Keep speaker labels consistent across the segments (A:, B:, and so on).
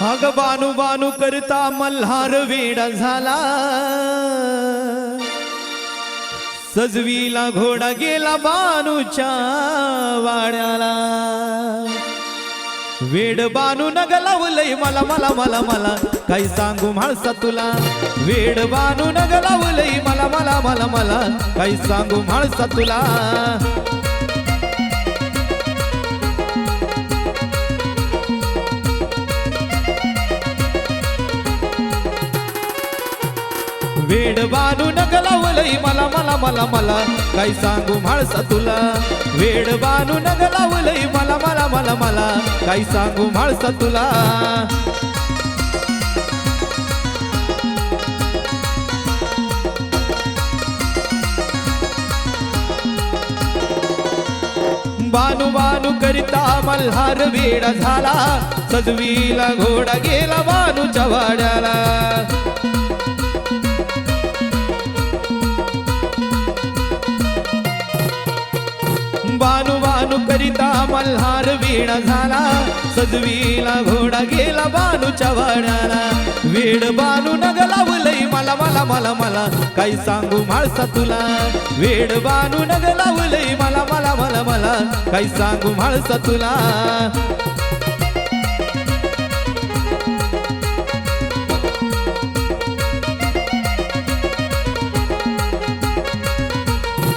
A: अग बानू बानू करता मल्हार वेडा झाला. सजवीला घोडा गेला बानूच्या वाड्याला. वेड बानू नग लावलंय मला मला मला मला काही सांगू म्हाळसा तुला. वेड बानू नग लावलंय मला मला मला मला काही सांगू म्हाळसा तुला. वेड बानू नग मला मला मला मला. काय सांगू म्हाळसा तुला? वेड बांधून नग मला मला मला मला. काय सांगू म्हाळसा तुला? बानू बानू करिता मल्हार वेडा झाला. सजवीला घोडा गेला बानूच्या वाड्याला. बानू बानू करिता मल्हार वीण झाला. सजवीला घोडा गेला बानूच्या वाड्याला. वेड बानू नग लावलंय मला मला मला मला. काही सांगू म्हाळसा तुला? वेड बानू नग लावलंय मला मला मला मला. काही सांगू म्हाळसा तुला?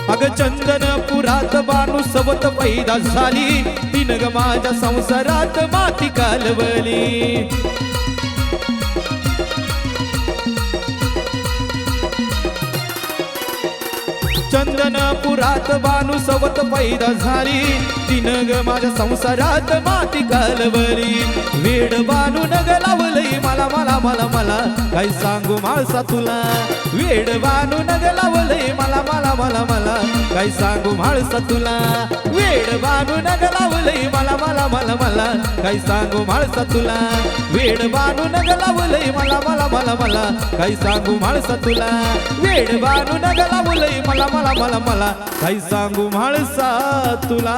A: अग चंदन बानू सवत पैदा झाली. तिन ग माझ्या संसारात माती कालवली. चंदनपुरात बानू सवत पैदा झाली. तिन ग माझ्या संसारात माती कालवली. वेड बानू नग लावलंय मला मला मला मला. काही सांगू माळसा तुला? वेड बानू नग लावलंय मला मला मला मला. काय सांगू म्हाळसा तुला? वेड बांधून नग मला मला मला मला. काय सांगू म्हाळसा तुला? वेड बांधून नग मला मला मला मला. काय सांगू म्हाळसा तुला? वेड बांधून नग मला मला मला मला. काय सांगू म्हाळसा तुला?